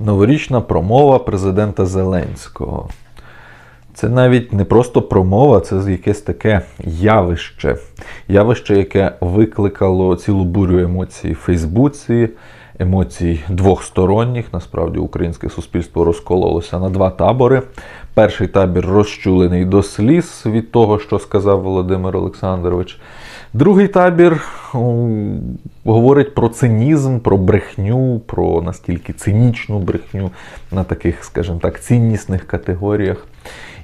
Новорічна промова президента Зеленського. Це навіть не просто промова, це якесь таке явище. Явище, яке викликало цілу бурю емоцій в Фейсбуці, емоцій двохсторонніх. Насправді українське суспільство розкололося на два табори. Перший табір розчулений до сліз від того, що сказав Володимир Олександрович. Другий табір говорить про цинізм, про брехню, про настільки цинічну брехню на таких, скажімо так, ціннісних категоріях.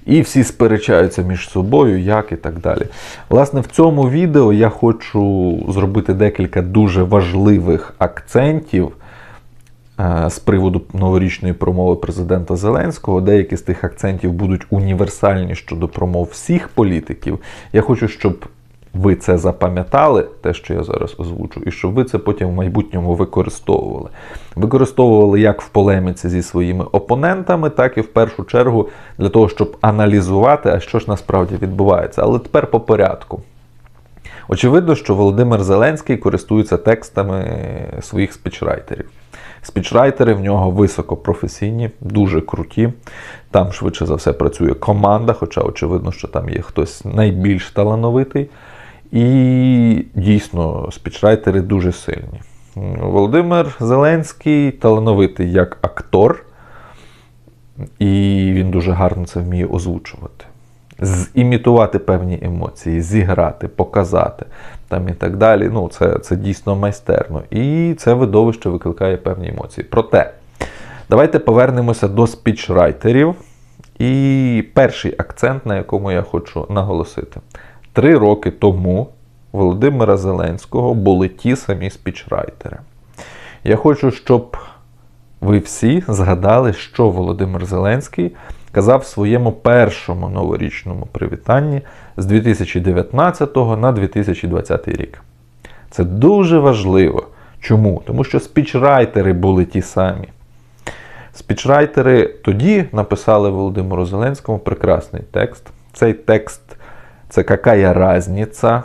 І всі сперечаються між собою, як і так далі. Власне, в цьому відео я хочу зробити декілька дуже важливих акцентів е, з приводу новорічної промови президента Зеленського. Деякі з тих акцентів будуть універсальні щодо промов всіх політиків. Я хочу, щоб ви це запам'ятали, те, що я зараз озвучу, і щоб ви це потім в майбутньому використовували. Використовували як в полеміці зі своїми опонентами, так і в першу чергу для того, щоб аналізувати, а що ж насправді відбувається. Але тепер по порядку. Очевидно, що Володимир Зеленський користується текстами своїх спічрайтерів. Спічрайтери в нього високопрофесійні, дуже круті. Там, швидше за все, працює команда, хоча очевидно, що там є хтось найбільш талановитий. І дійсно, спічрайтери дуже сильні. Володимир Зеленський талановитий як актор, і він дуже гарно це вміє озвучувати. Зімітувати певні емоції, зіграти, показати там і так далі. Ну, це, це дійсно майстерно. І це видовище викликає певні емоції. Проте, давайте повернемося до спічрайтерів. І перший акцент, на якому я хочу наголосити. Три роки тому Володимира Зеленського були ті самі спічрайтери. Я хочу, щоб ви всі згадали, що Володимир Зеленський казав в своєму першому новорічному привітанні з 2019 на 2020 рік. Це дуже важливо. Чому? Тому що спічрайтери були ті самі. Спічрайтери тоді написали Володимиру Зеленському прекрасний текст. Цей текст це какая разниця,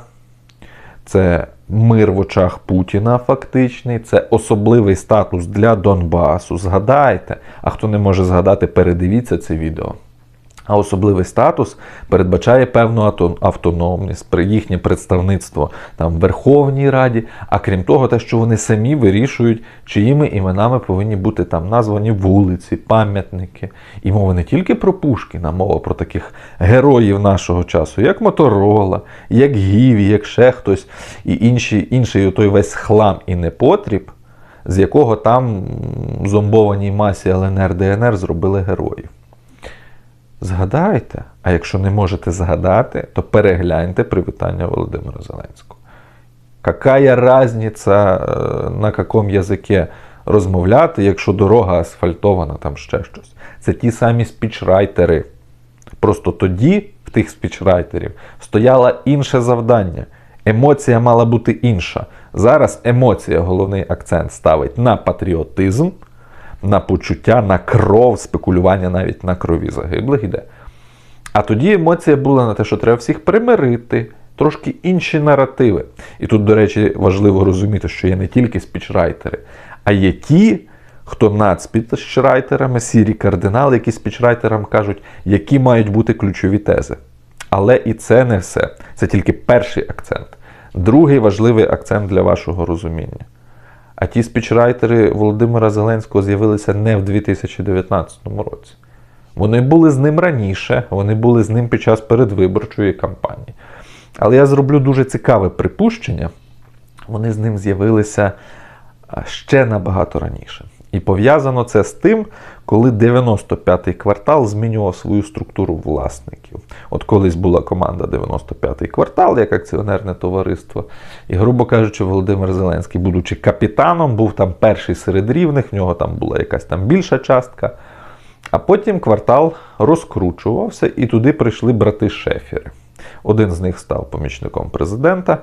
це мир в очах Путіна фактичний, це особливий статус для Донбасу. Згадайте, а хто не може згадати, передивіться це відео. А особливий статус передбачає певну автономність, їхнє представництво там в Верховній Раді, а крім того, те, що вони самі вирішують, чиїми іменами повинні бути там названі вулиці, пам'ятники. І мова не тільки про Пушкіна, мова про таких героїв нашого часу, як Моторола, як Гіві, як ще хтось, і інші, інший той весь хлам і непотріб, з якого там зомбованій масі ЛНР ДНР зробили героїв. Згадайте, а якщо не можете згадати, то перегляньте привітання Володимира Зеленського. Какая разниця, на якому язикі розмовляти, якщо дорога асфальтована, там ще щось. Це ті самі спічрайтери. Просто тоді в тих спічрайтерів стояло інше завдання. Емоція мала бути інша. Зараз емоція, головний акцент ставить на патріотизм на почуття, на кров, спекулювання навіть на крові загиблих йде. А тоді емоція була на те, що треба всіх примирити, трошки інші наративи. І тут, до речі, важливо розуміти, що є не тільки спічрайтери, а є ті, хто над спічрайтерами, сірі кардинали, які спічрайтерам кажуть, які мають бути ключові тези. Але і це не все. Це тільки перший акцент. Другий важливий акцент для вашого розуміння. А ті спічрайтери Володимира Зеленського з'явилися не в 2019 році. Вони були з ним раніше, вони були з ним під час передвиборчої кампанії. Але я зроблю дуже цікаве припущення. Вони з ним з'явилися ще набагато раніше. І пов'язано це з тим, коли 95-й квартал змінював свою структуру власників. От колись була команда 95-й квартал, як акціонерне товариство. І, грубо кажучи, Володимир Зеленський, будучи капітаном, був там перший серед рівних, в нього там була якась там більша частка. А потім квартал розкручувався, і туди прийшли брати-шефери. Один з них став помічником президента.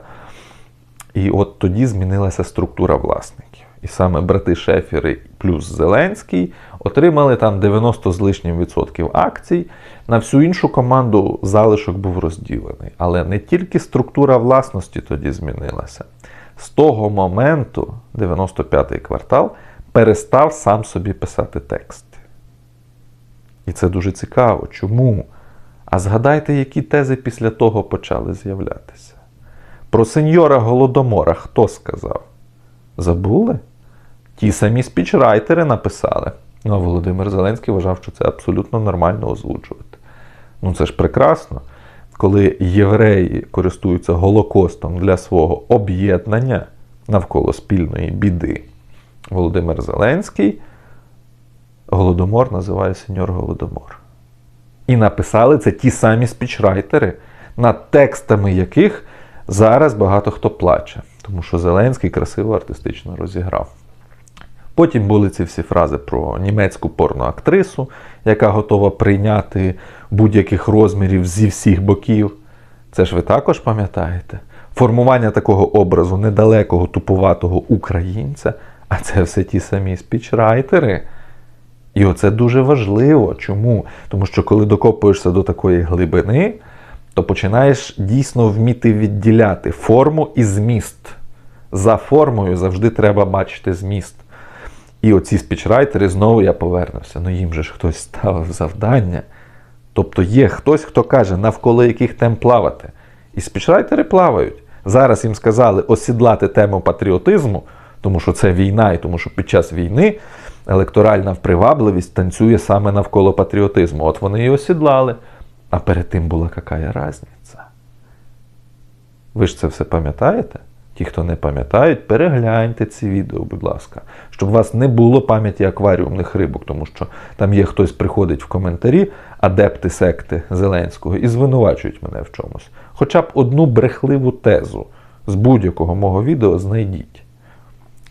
І от тоді змінилася структура власників. І саме брати Шефери плюс Зеленський отримали там 90 з лишнім відсотків акцій. На всю іншу команду залишок був розділений. Але не тільки структура власності тоді змінилася. З того моменту, 95-й квартал, перестав сам собі писати тексти. І це дуже цікаво. Чому? А згадайте, які тези після того почали з'являтися. Про сеньора Голодомора хто сказав? Забули? Ті самі спічрайтери написали. Ну, а Володимир Зеленський вважав, що це абсолютно нормально озвучувати. Ну це ж прекрасно, коли євреї користуються Голокостом для свого об'єднання навколо спільної біди. Володимир Зеленський Голодомор називає сеньор Голодомор. І написали це ті самі спічрайтери, над текстами яких зараз багато хто плаче, тому що Зеленський красиво артистично розіграв. Потім були ці всі фрази про німецьку порноактрису, яка готова прийняти будь-яких розмірів зі всіх боків. Це ж ви також пам'ятаєте? Формування такого образу недалекого тупуватого українця, а це все ті самі спічрайтери. І оце дуже важливо. Чому? Тому що коли докопуєшся до такої глибини, то починаєш дійсно вміти відділяти форму і зміст. За формою завжди треба бачити зміст. І оці спічрайтери знову я повернувся. Ну їм же ж хтось ставив завдання. Тобто є хтось, хто каже, навколо яких тем плавати. І спічрайтери плавають. Зараз їм сказали осідлати тему патріотизму, тому що це війна, і тому що під час війни електоральна привабливість танцює саме навколо патріотизму. От вони і осідлали. А перед тим була какая разниця? Ви ж це все пам'ятаєте? Ті, хто не пам'ятають, перегляньте ці відео, будь ласка, щоб у вас не було пам'яті акваріумних рибок, тому що там є хтось приходить в коментарі, адепти секти Зеленського, і звинувачують мене в чомусь. Хоча б одну брехливу тезу з будь-якого мого відео знайдіть.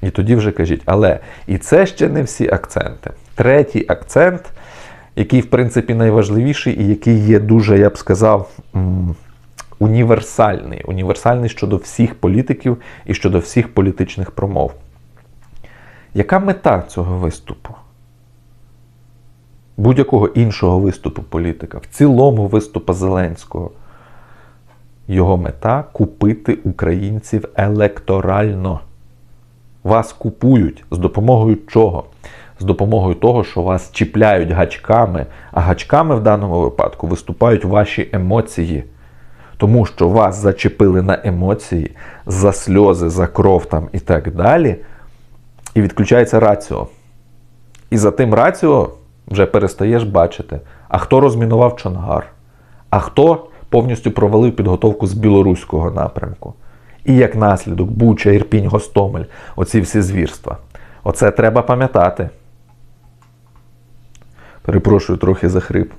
І тоді вже кажіть, але і це ще не всі акценти. Третій акцент, який, в принципі, найважливіший, і який є дуже, я б сказав, універсальний. Універсальний щодо всіх політиків і щодо всіх політичних промов. Яка мета цього виступу? Будь-якого іншого виступу політика, в цілому виступу Зеленського. Його мета купити українців електорально. Вас купують з допомогою чого? З допомогою того, що вас чіпляють гачками, а гачками в даному випадку виступають ваші емоції. Тому що вас зачепили на емоції, за сльози, за кров там і так далі. І відключається раціо. І за тим раціо вже перестаєш бачити, а хто розмінував Чонгар, а хто повністю провалив підготовку з білоруського напрямку. І як наслідок Буча, Ірпінь, Гостомель, оці всі звірства. Оце треба пам'ятати. Перепрошую, трохи захрип.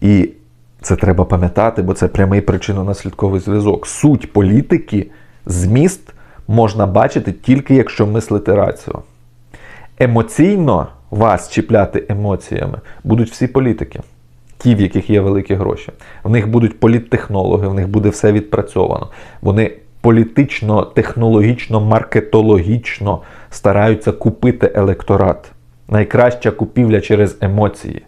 І це треба пам'ятати, бо це прямий причинно-наслідковий зв'язок. Суть політики, зміст можна бачити тільки якщо мислити раціо. Емоційно вас чіпляти емоціями будуть всі політики, ті, в яких є великі гроші. В них будуть політтехнологи, в них буде все відпрацьовано. Вони політично, технологічно, маркетологічно стараються купити електорат. Найкраща купівля через емоції.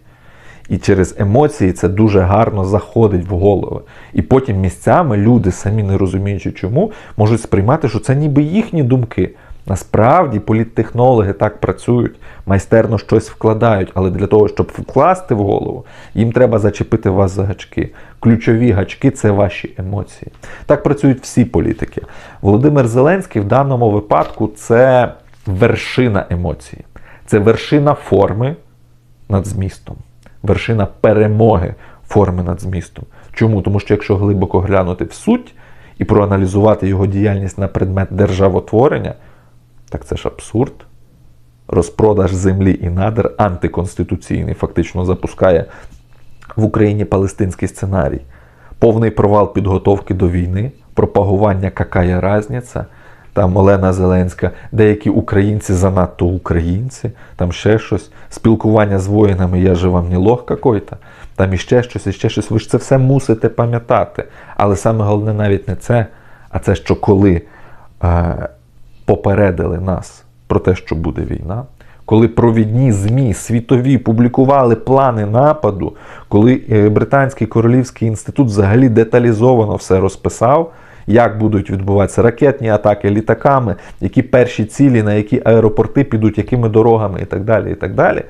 І через емоції це дуже гарно заходить в голови. І потім місцями люди, самі не розуміючи чому, можуть сприймати, що це ніби їхні думки. Насправді політтехнологи так працюють, майстерно щось вкладають, але для того, щоб вкласти в голову, їм треба зачепити вас за гачки. Ключові гачки це ваші емоції. Так працюють всі політики. Володимир Зеленський в даному випадку це вершина емоцій, це вершина форми над змістом, вершина перемоги форми над змістом. Чому? Тому що якщо глибоко глянути в суть і проаналізувати його діяльність на предмет державотворення. Так це ж абсурд. Розпродаж землі і надр антиконституційний фактично запускає в Україні палестинський сценарій. Повний провал підготовки до війни, пропагування какая разниця. Там Олена Зеленська, деякі українці занадто українці, там ще щось, спілкування з воїнами, я же вам не лох какой-то, там іще щось, іще щось. Ви ж це все мусите пам'ятати. Але саме головне навіть не це, а це, що коли. Е, попередили нас про те, що буде війна, коли провідні ЗМІ світові публікували плани нападу, коли Британський королівський інститут взагалі деталізовано все розписав, як будуть відбуватися ракетні атаки літаками, які перші цілі, на які аеропорти підуть, якими дорогами і так далі. і так далі.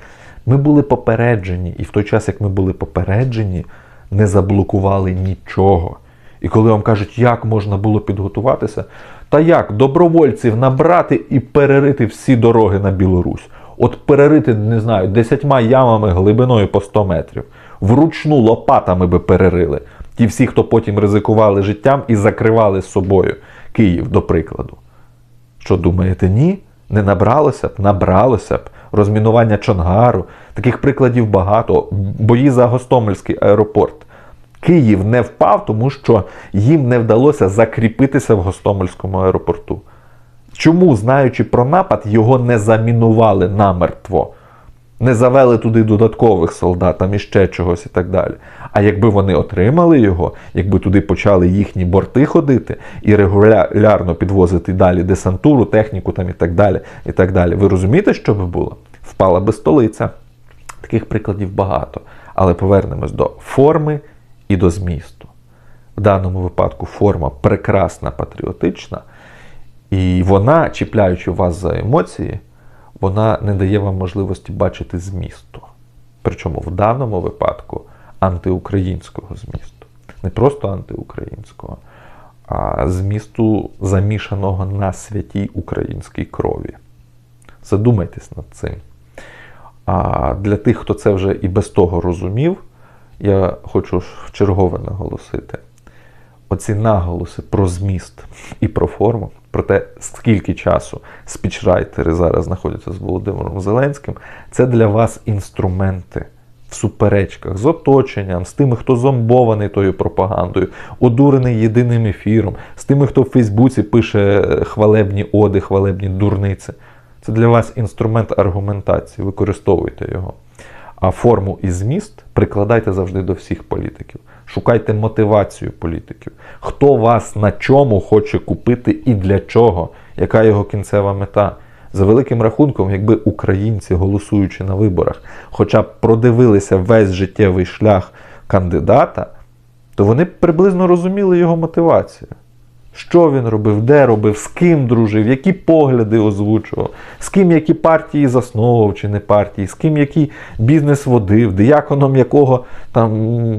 Ми були попереджені, і в той час, як ми були попереджені, не заблокували нічого. І коли вам кажуть, як можна було підготуватися, та як добровольців набрати і перерити всі дороги на Білорусь. От перерити, не знаю, десятьма ямами глибиною по 100 метрів. Вручну лопатами би перерили. Ті всі, хто потім ризикували життям і закривали з собою Київ, до прикладу. Що думаєте, ні? Не набралося б? Набралося б. Розмінування Чонгару. Таких прикладів багато. Бої за Гостомельський аеропорт. Київ не впав, тому що їм не вдалося закріпитися в Гостомельському аеропорту. Чому, знаючи про напад, його не замінували намертво? Не завели туди додаткових солдат, там іще чогось і так далі. А якби вони отримали його, якби туди почали їхні борти ходити і регулярно підвозити далі десантуру, техніку там і так далі. і так далі. Ви розумієте, що би було? Впала би столиця. Таких прикладів багато. Але повернемось до форми і до змісту. В даному випадку форма прекрасна, патріотична, і вона, чіпляючи вас за емоції, вона не дає вам можливості бачити змісту. Причому в даному випадку антиукраїнського змісту. Не просто антиукраїнського, а змісту замішаного на святій українській крові. Задумайтесь над цим. А для тих, хто це вже і без того розумів, я хочу чергове наголосити. Оці наголоси про зміст і про форму, про те, скільки часу спічрайтери зараз знаходяться з Володимиром Зеленським, це для вас інструменти в суперечках з оточенням, з тими, хто зомбований тою пропагандою, одурений єдиним ефіром, з тими, хто в Фейсбуці пише хвалебні оди, хвалебні дурниці. Це для вас інструмент аргументації, використовуйте його. А форму і зміст прикладайте завжди до всіх політиків. Шукайте мотивацію політиків. Хто вас на чому хоче купити і для чого, яка його кінцева мета. За великим рахунком, якби українці, голосуючи на виборах, хоча б продивилися весь життєвий шлях кандидата, то вони б приблизно розуміли його мотивацію. Що він робив, де робив, з ким дружив, які погляди озвучував, з ким які партії засновував чи не партії, з ким який бізнес водив, дияконом якого там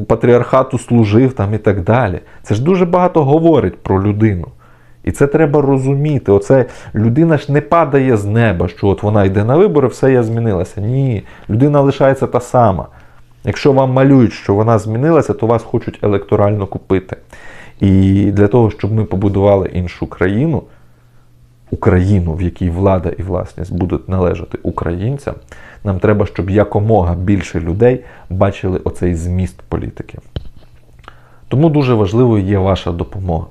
патріархату служив там і так далі. Це ж дуже багато говорить про людину. І це треба розуміти. Оце людина ж не падає з неба, що от вона йде на вибори, все я змінилася. Ні, людина лишається та сама. Якщо вам малюють, що вона змінилася, то вас хочуть електорально купити. І для того, щоб ми побудували іншу країну, Україну, в якій влада і власність будуть належати українцям, нам треба, щоб якомога більше людей бачили оцей зміст політики. Тому дуже важливою є ваша допомога.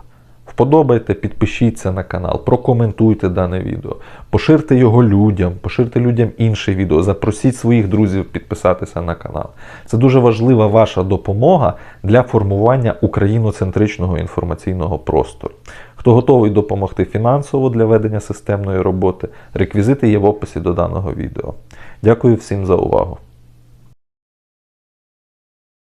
Вподобайте, підпишіться на канал, прокоментуйте дане відео, поширте його людям, поширте людям інше відео, запросіть своїх друзів підписатися на канал. Це дуже важлива ваша допомога для формування україноцентричного інформаційного простору. Хто готовий допомогти фінансово для ведення системної роботи, реквізити є в описі до даного відео. Дякую всім за увагу!